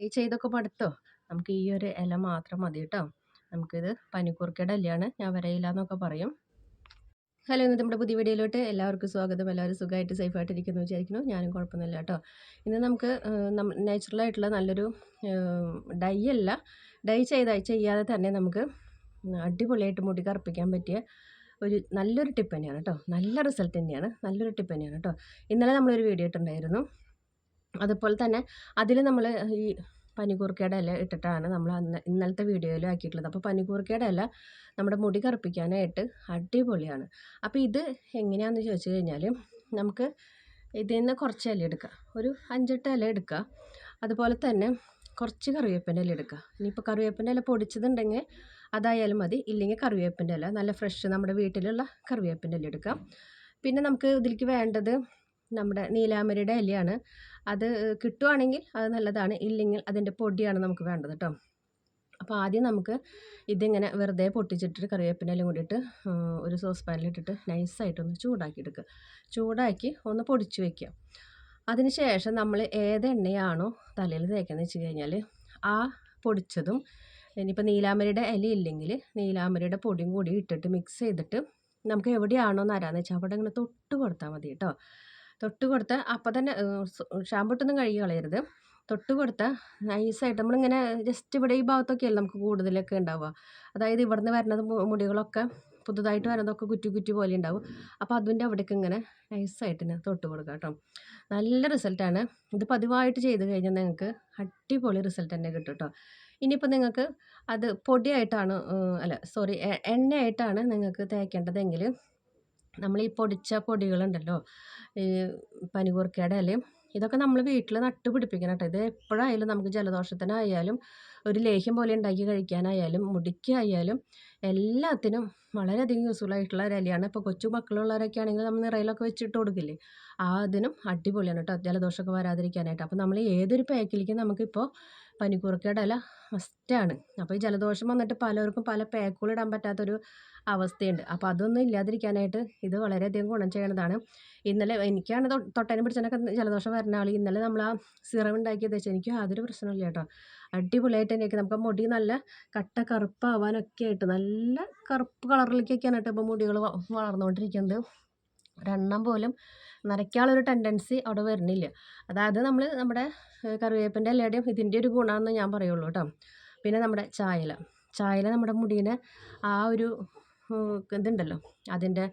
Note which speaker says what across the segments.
Speaker 1: ഈ ചെയ്തൊക്കെ മടുത്തോ നമുക്ക് ഈ ഒരു ഇല മാത്രം മതി കേട്ടോ. നമുക്കിത് പനിക്കൂർക്കയുടെ ഇലയാണ്. ഞാൻ വരയില്ല എന്നൊക്കെ പറയും. ഹലോ ഇന്ന് നമ്മുടെ പുതിയ വീഡിയോയിലോട്ട് എല്ലാവർക്കും സ്വാഗതം. എല്ലാവരും സുഖമായിട്ട് സേഫായിട്ട് ഇരിക്കുന്നു വിചാരിക്കുന്നു. ഞാനും കുഴപ്പമൊന്നുമില്ല കേട്ടോ. ഇന്ന് നമുക്ക് നാച്ചുറലായിട്ടുള്ള നല്ലൊരു ഡൈ അല്ല ഡൈ ചെയ്ത ചെയ്യാതെ തന്നെ നമുക്ക് അടിപൊളിയായിട്ട് മുടി കറുപ്പിക്കാൻ പറ്റിയ ഒരു നല്ലൊരു ടിപ്പ് തന്നെയാണ് കേട്ടോ. നല്ല റിസൾട്ട് തന്നെയാണ്. നല്ലൊരു ടിപ്പ് തന്നെയാണ് കേട്ടോ. ഇന്നലെ നമ്മളൊരു വീഡിയോ ഇട്ടുണ്ടായിരുന്നു അതുപോലെ തന്നെ അതിൽ നമ്മൾ ഈ പനികൂർക്കയുടെ ഇല ഇട്ടിട്ടാണ് നമ്മൾ അന്ന് ഇന്നലത്തെ വീഡിയോയിൽ ആക്കിയിട്ടുള്ളത്. അപ്പോൾ പനികൂർക്കയുടെ ഇല നമ്മുടെ മുടി കറുപ്പിക്കാനായിട്ട് അടിപൊളിയാണ്. അപ്പോൾ ഇത് എങ്ങനെയാണെന്ന് ചോദിച്ചു കഴിഞ്ഞാൽ നമുക്ക് ഇതിൽ നിന്ന് കുറച്ച് ഇല എടുക്കുക ഒരു അഞ്ചെട്ട് ഇല എടുക്കുക അതുപോലെ തന്നെ കുറച്ച് കറിവേപ്പിന്റെ ഇല എടുക്കുക ഇനിയിപ്പോൾ കറിവേപ്പിന്റെ ഇല പൊടിച്ചതുണ്ടെങ്കിൽ അതായാലും മതി. ഇല്ലെങ്കിൽ കറിവേപ്പിന്റെ ഇല നല്ല ഫ്രഷ് നമ്മുടെ വീട്ടിലുള്ള കറിവേപ്പിന്റെ ഇല എടുക്കാം. പിന്നെ നമുക്ക് ഇതിലേക്ക് വേണ്ടത് നമ്മുടെ നീലാമരിയുടെ ഇലയാണ്. അത് കിട്ടുവാണെങ്കിൽ അത് നല്ലതാണ്. ഇല്ലെങ്കിൽ അതിന്റെ പൊടിയാണ് നമുക്ക് വേണ്ടത് കേട്ടോ. അപ്പോൾ ആദ്യം നമുക്ക് ഇതിങ്ങനെ വെറുതെ പൊട്ടിച്ചിട്ടിട്ട് കറിവേപ്പിനെല്ലാം കൂടിയിട്ട് ഒരു സോസ് പാനിലിട്ടിട്ട് നൈസായിട്ടൊന്ന് ചൂടാക്കി എടുക്കുക ചൂടാക്കി ഒന്ന് പൊടിച്ച് വയ്ക്കുക അതിന് ശേഷം നമ്മൾ ഏത് എണ്ണയാണോ തലയിൽ തേക്കുന്നത് വെച്ച് കഴിഞ്ഞാൽ ആ പൊടിച്ചതും ഇനിയിപ്പോൾ നീലാമരിയുടെ ഇല ഇല്ലെങ്കിൽ നീലാമരിയുടെ പൊടിയും കൂടി ഇട്ടിട്ട് മിക്സ് ചെയ്തിട്ട് നമുക്ക് എവിടെയാണോ നരാന്ന് വെച്ചാൽ അവിടെ ഇങ്ങനെ തൊട്ട് കൊടുത്താൽ മതി കേട്ടോ. തൊട്ട് കൊടുത്ത് അപ്പം തന്നെ ഷാമ്പു ഇട്ടൊന്നും കഴുകി കളയരുത്. തൊട്ട് കൊടുത്താൽ നൈസായിട്ട് നമ്മളിങ്ങനെ ജസ്റ്റ് ഇവിടെ ഈ ഭാഗത്തൊക്കെയല്ലേ നമുക്ക് കൂടുതലൊക്കെ ഉണ്ടാവുക. അതായത് ഇവിടുന്ന് വരുന്നത് മുടികളൊക്കെ പുതുതായിട്ട് വരുന്നതൊക്കെ കുറ്റി കുറ്റി പോലെ ഉണ്ടാവും. അപ്പോൾ അതിന്റെ അവിടേക്ക് ഇങ്ങനെ നൈസായിട്ട് തന്നെ തൊട്ട് കൊടുക്കുക കേട്ടോ. നല്ല റിസൾട്ടാണ് ഇത് പതിവായിട്ട് ചെയ്ത് കഴിഞ്ഞാൽ നിങ്ങൾക്ക് അടിപൊളി റിസൾട്ട് തന്നെ കിട്ടും കേട്ടോ. ഇനിയിപ്പോൾ നിങ്ങൾക്ക് അത് പൊടിയായിട്ടാണ് അല്ല സോറി എണ്ണയായിട്ടാണ് നിങ്ങൾക്ക് തേക്കേണ്ടതെങ്കിൽ നമ്മൾ ഈ പൊടിച്ച പൊടികളുണ്ടല്ലോ ഈ പനികൂർക്കയുടെ ഇലയും ഇതൊക്കെ നമ്മൾ വീട്ടിൽ നട്ട് പിടിപ്പിക്കണം കേട്ടോ ഇത് എപ്പോഴായാലും നമുക്ക് ജലദോഷത്തിനായാലും ഒരു ലേഹ്യം പോലെ ഉണ്ടാക്കി കഴിക്കാനായാലും മുടിക്കായാലും എല്ലാത്തിനും വളരെയധികം യൂസ്ഫുൾ ആയിട്ടുള്ള ഒരു ഇലയാണ് ഇപ്പോൾ കൊച്ചു മക്കളുള്ളവരൊക്കെ ആണെങ്കിൽ നമ്മൾ നിറയിലൊക്കെ വെച്ചിട്ട് കൊടുക്കില്ലേ? ആ അതിനും അടിപൊളിയാണ് കേട്ടോ ജലദോഷമൊക്കെ വരാതിരിക്കാനായിട്ട്. അപ്പോൾ നമ്മൾ ഏതൊരു പാക്കിലേക്ക് നമുക്കിപ്പോൾ പനിക്കൂർക്കയുടെ ഇല മസ്റ്റാണ് അപ്പോൾ ഈ ജലദോഷം വന്നിട്ട് പലർക്കും പല പാക്കുകൾ ഇടാൻ പറ്റാത്തൊരു അവസ്ഥയുണ്ട്. അപ്പോൾ അതൊന്നും ഇല്ലാതിരിക്കാനായിട്ട് ഇത് വളരെയധികം ഗുണം ചെയ്യണതാണ്. ഇന്നലെ എനിക്കാണ് തൊട്ടേനെ പിടിച്ചതിനൊക്കെ ജലദോഷം വരുന്ന ആൾ ഇന്നലെ നമ്മൾ ആ സിറം ഉണ്ടാക്കിയത് വെച്ചാൽ എനിക്ക് യാതൊരു പ്രശ്നമില്ല കേട്ടോ അടിപൊളിയായിട്ട് തന്നെയൊക്കെ നമുക്ക് മുടി നല്ല കട്ട കറുപ്പാവാനൊക്കെ ആയിട്ട് നല്ല കറുപ്പ് കളറിലേക്കൊക്കെയാണ് കേട്ടോ ഇപ്പോൾ മുടികൾ വളർന്നുകൊണ്ടിരിക്കുന്നത് ഒരെണ്ണം പോലും നരയ്ക്കാനുള്ളൊരു ടെൻഡൻസി അവിടെ വരുന്നില്ല. അതായത് നമ്മൾ നമ്മുടെ കറിവേപ്പിന്റെ എല്ലാവരുടെയും ഇതിന്റെ ഒരു ഗുണമെന്ന് ഞാൻ പറയുള്ളൂ കേട്ടോ. പിന്നെ നമ്മുടെ ചായല ചായല നമ്മുടെ മുടീനെ ആ ഒരു ഇതുണ്ടല്ലോ. അതിന്റെ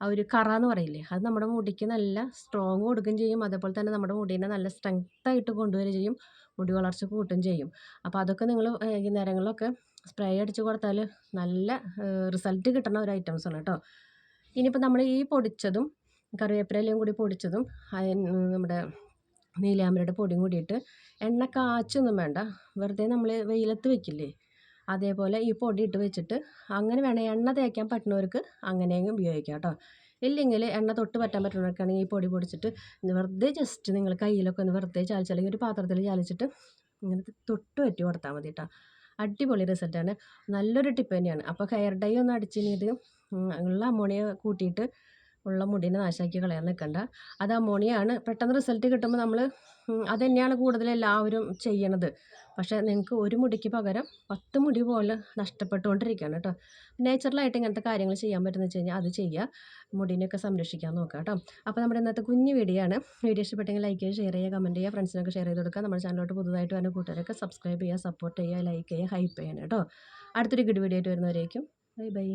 Speaker 1: ആ ഒരു കറ എന്ന് പറയില്ലേ അത് നമ്മുടെ മുടിക്ക് നല്ല സ്ട്രോങ് കൊടുക്കുകയും ചെയ്യും. അതേപോലെ തന്നെ നമ്മുടെ മുടീനെ നല്ല സ്ട്രെങ്ത് ആയിട്ട് കൊണ്ടുവരികയും ചെയ്യും. മുടി വളർച്ച കൂട്ടുകയും ചെയ്യും. അപ്പോൾ അതൊക്കെ നിങ്ങൾ വൈകുന്നേരങ്ങളിലൊക്കെ സ്പ്രേ അടിച്ച് കൊടുത്താൽ നല്ല റിസൾട്ട് കിട്ടുന്ന ഒരു ഐറ്റംസ് ആണ് കേട്ടോ. ഇനിയിപ്പോൾ നമ്മൾ ഈ പൊടിച്ചതും കറിവേപ്പിലയും കൂടി പൊടിച്ചതും നമ്മുടെ നീലാമ്പരയുടെ പൊടിയും കൂടിയിട്ട് എണ്ണ കാച്ചൊന്നും വേണ്ട. വെറുതെ നമ്മൾ വെയിലത്ത് വെക്കില്ലേ? അതേപോലെ ഈ പൊടി ഇട്ട് വെച്ചിട്ട് അങ്ങനെ വേണേൽ എണ്ണ തേക്കാൻ പറ്റുന്നവർക്ക് അങ്ങനെയും ഉപയോഗിക്കാം കേട്ടോ. ഇല്ലെങ്കിൽ എണ്ണ തൊട്ട് പറ്റാൻ പറ്റുന്നവർക്കാണെങ്കിൽ ഈ പൊടി പൊടിച്ചിട്ട് വെറുതെ ജസ്റ്റ് നിങ്ങൾ കയ്യിലൊക്കെ ഒന്ന് വെറുതെ ചാലിച്ച് അല്ലെങ്കിൽ ഒരു പാത്രത്തിൽ ചാലിച്ചിട്ട് ഇങ്ങനെ തൊട്ട് പറ്റി കൊടുത്താൽ മതി കേട്ടോ. അടിപൊളി റിസൾട്ടാണ് നല്ലൊരു ടിപ്പ് തന്നെയാണ്. അപ്പോൾ ഹെയർ ഡൈ ഒന്ന് അടിച്ചിനി ഇത് ഉള്ള അമോണിയ കൂട്ടിയിട്ട് ഉള്ള മുടിനെ നാശാക്കി കളയാൻ നിൽക്കണ്ട. അത് അമോണിയാണ് പെട്ടെന്ന് റിസൾട്ട് കിട്ടുമ്പോൾ നമ്മൾ അത് തന്നെയാണ് കൂടുതൽ എല്ലാവരും ചെയ്യണത്. പക്ഷേ നിങ്ങൾക്ക് ഒരു മുടിക്ക് പകരം പത്ത് മുടി പോലെ നഷ്ടപ്പെട്ടുകൊണ്ടിരിക്കുകയാണ് കേട്ടോ. നേച്ചുറലായിട്ട് ഇങ്ങനത്തെ കാര്യങ്ങൾ ചെയ്യാൻ പറ്റുന്ന വെച്ച് കഴിഞ്ഞാൽ അത് ചെയ്യുക മുടിനെയൊക്കെ സംരക്ഷിക്കാൻ നോക്കുക കേട്ടോ. അപ്പോൾ നമ്മുടെ ഇന്നത്തെ കുഞ്ഞു വീഡിയോ ആണ്. വീഡിയോ ഇഷ്ടപ്പെട്ടെങ്കിൽ ലൈക്ക് ചെയ്യുക ഷെയർ ചെയ്യുക കമന്റ് ചെയ്യുക ഫ്രണ്ട്സിനൊക്കെ ഷെയർ ചെയ്ത് കൊടുക്കുക. നമ്മുടെ ചാനലോട്ട് പുതുതായിട്ട് വരുന്ന കൂട്ടുകാരൊക്കെ സബ്സ്ക്രൈബ് ചെയ്യുക സപ്പോർട്ട് ചെയ്യുക ലൈക്ക് ചെയ്യുക ഹൈപ്പ് ചെയ്യണം കേട്ടോ. അടുത്തൊരു ഗുഡ് വീഡിയോ ആയിട്ട് വരുന്നവരേക്കും. Bye bye